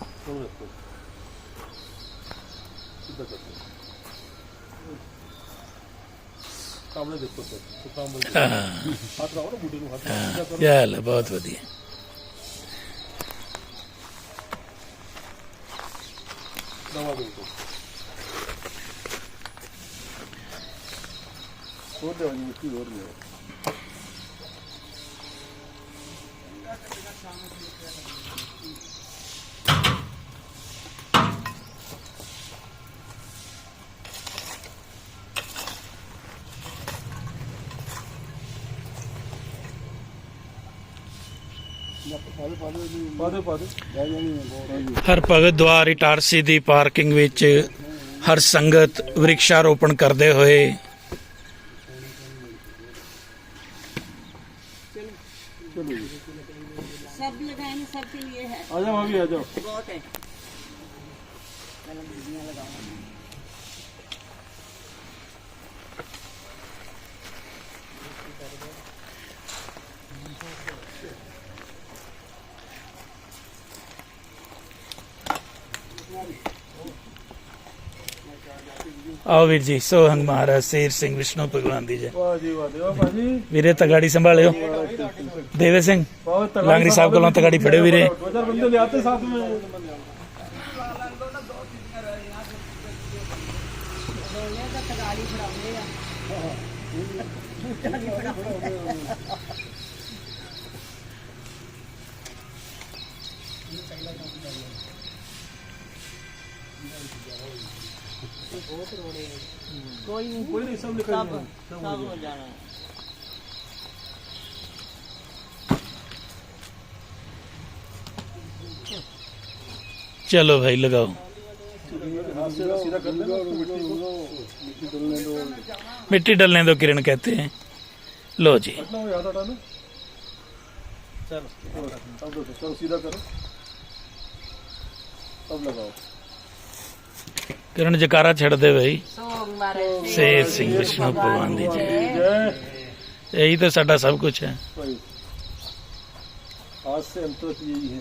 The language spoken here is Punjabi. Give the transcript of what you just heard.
ਕੋਲ ਰੱਖੋ ਸਿੱਧਾ ਕਰੋ ਸਾਹਮਣੇ ਦੇਖੋ ਸਰ ਤੇ ਸਾਹਮਣੇ ਦੇਖੋ। ਹੱਥ ਲਾਓ ਨਾ ਬੂਟੇ ਨੂੰ ਹੱਥ ਨਾਲ ਸਿੱਧਾ ਕਰੋ ਚੱਲ, ਬਹੁਤ ਵਧੀਆ ਦਵਾ ਦੇ ਦੋ ਹੋਰ ਦੇ ਵਾਲੀ ਮਿੱਟੀ ਹੋਰ ਲਿਆਓ। ਹਰ ਭਗਤ ਦੁਆਰ ਇਟਾਰਸੀ ਦੀ ਪਾਰਕਿੰਗ ਵਿੱਚ ਹਰ ਸੰਗਤ ਵਿਰਖਸ਼ਾਰੋਪਣ ਕਰਦੇ ਹੋਏ सब लगाए सबके लिए है आ जाओ अभी आ ਆਓ ਵੀਰ ਜੀ ਸੋਹੰਗ ਮਹਾਰਾਜ ਸੇਰ ਸਿੰਘ ਵਿਸ਼ਨੂੰ ਭਗਵਾਨ ਦੀ ਜੈ। ਵਾਹ ਜੀ ਵਾਹ ਜੀ ਵਾਹ ਭਾਜੀ। ਵੀਰੇ ਤਗਾੜੀ ਸੰਭਾਲਿਓ। ਦੇਵੇ ਸਿੰਘ ਲਾਂਗਰੀ ਸਾਹਿਬ ਕੋਲੋਂ ਤਗਾੜੀ ਫੜਿਓ ਵੀਰੇ। 2000 ਬੰਦੇ ਲਿਆਤੇ ਸਾਥ ਮੇ Thank you. बोलने का तगाड़ी फड़ाऊंगे या बूटा नहीं फड़ाऊंगे कोई नहीं कोई नहीं सब निकल सब सब हो जाना है ਚਲੋ ਭਾਈ ਲਗਾਓ हाथ से सीधा कर लेना मिट्टी को मिट्टी डलने दो मिट्टी डलने दो किरण कहते हैं लो जी हटना हो याद हटाना चलो अब देखो चलो सीधा करो अब लगाओ ਕਿਰਨ ਜਕਾਰਾ ਛੱਡ ਦੇ ਬਈ ਸੇ ਸਿੰਘ ਵਿਸ਼ਨੂੰ ਭਗਵਾਨ ਦੀ ਜੈ। ਇਹੀ ਤਾਂ ਸਾਡਾ ਸਭ ਕੁਝ ਹੈ। ਆਸ ਸੰਤੋਸ਼ ਜੀ ਹੈ।